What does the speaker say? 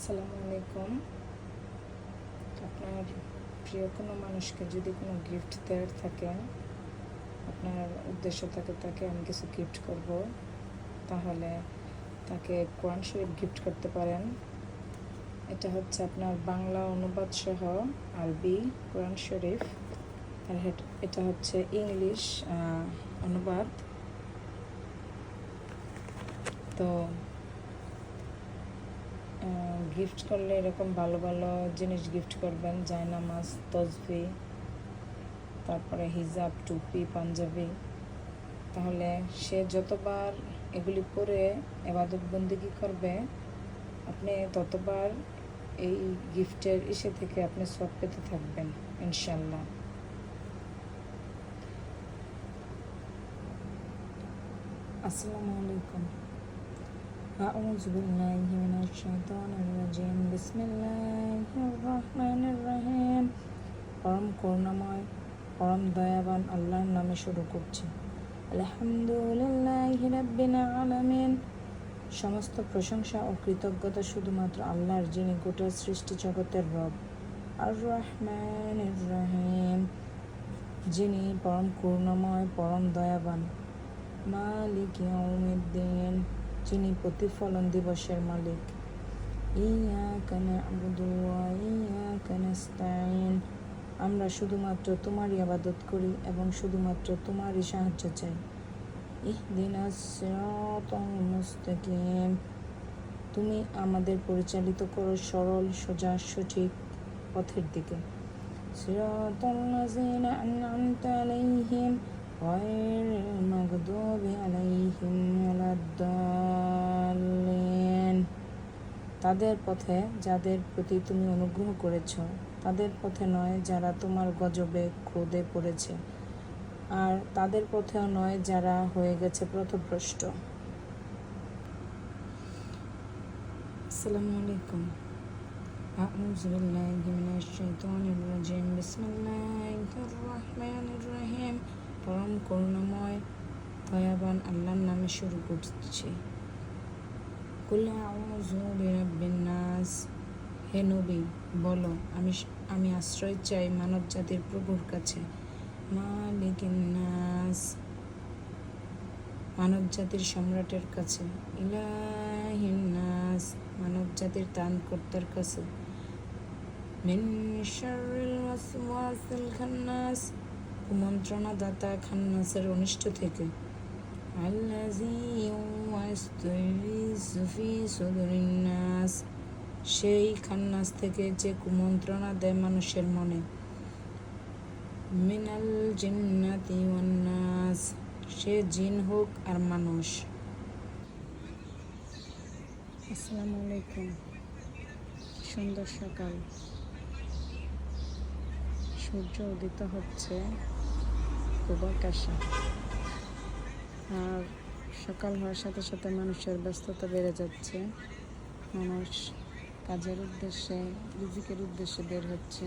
আসসালামু আলাইকুম। আপনার প্রিয় কোনো মানুষকে যদি কোনো গিফট দেওয়ার থাকে, আপনার উদ্দেশ্য থাকে তাকে আমি কিছু গিফট করব। তাহলে তাকে কোরআন শরীফ গিফট করতে পারেন। এটা হচ্ছে আপনার বাংলা অনুবাদ সহ আরবি কোরআন শরীফ। আর এটা হচ্ছে ইংলিশ অনুবাদ। তো গিফট করলে এরকম ভালো ভালো জিনিস গিফট করবেন জায়নামাজ তসবি, তারপরে হিজাব, টুপি, পাঞ্জাবি। তাহলে সে যতবার এগুলি পরে এবাদত বন্দিগি করবে, আপনি ততবার এই গিফটের ইসে থেকে আপনি সব পেতে থাকবেন ইনশাল্লাহ আসসালামু আলাইকুম। أعوذ بالله من الشيطان الرجيم بسم الله الرحمن الرحيم পরম করুণাময় পরম দয়াবান আল্লাহর নামে শুরু করছি আলহামদুলিল্লাহ রাব্বিল আলামিন সমস্ত প্রশংসা ও কৃতজ্ঞতা শুধুমাত্র আল্লাহর যিনি গোটা সৃষ্টি জগতের রব আর রহমান রহিম যিনি পরম করুণাময় পরম দয়াবান মালিক ইয়াউমিদ্দিন যিনি প্রতিফলন দিবসের মালিক। আমরা শুধুমাত্র তোমারই আবাদত করি এবং শুধুমাত্র তোমারই সাহায্য চাই। তুমি আমাদের পরিচালিত করো সরল, সোজা, সঠিক পথের দিকে। আলাইহিম। غير المغضوب عليهم ولا الضالين তাদের পথে যাদের প্রতি তুমি অনুগ্রহ করেছ তাদের পথে নয় যারা তোমার গজবে ক্রোধে পড়েছে আর তাদের পথেও নয় যারা হয়ে গেছে প্রথভ্রষ্ট আসসালামু আলাইকুম أعوذ بالله من الشيطان الرجيم بسم الله الرحمن الرحيم পরম করুণাময় দয়াবান আল্লাহর নামে শুরু করছি। নাস। হে নবী, বলো, আমি আমি আশ্রয় চাই মানব জাতির প্রভুর কাছে। নাস। মানব জাতির সম্রাটের কাছে। নাস। মানব জাতির ত্রাণকর্তার কাছে। মিন শাররিল ওয়াসওয়াসিল খান্নাস। কুমন্ত্রণা দাতা খান্নাসের অনিষ্ট থেকে। আল্লাযী ইউওয়াসতুইযু ফি সুদুরিন নাস সেই খান্নাস থেকে যে কুমন্ত্রণা দেয় মানুষের মনে। মিনাল জিন্নাতি ওয়ান নাস সে জিন হোক আর মানুষ। আসসালামু আলাইকুম। সুন্দর সকাল। সূর্য উদিত হচ্ছে খুব আকাশে। আর সকাল হওয়ার সাথে সাথে মানুষের ব্যস্ততা বেড়ে যাচ্ছে। মানুষ কাজের উদ্দেশ্যে, রিজিকের উদ্দেশ্যে বের হচ্ছে।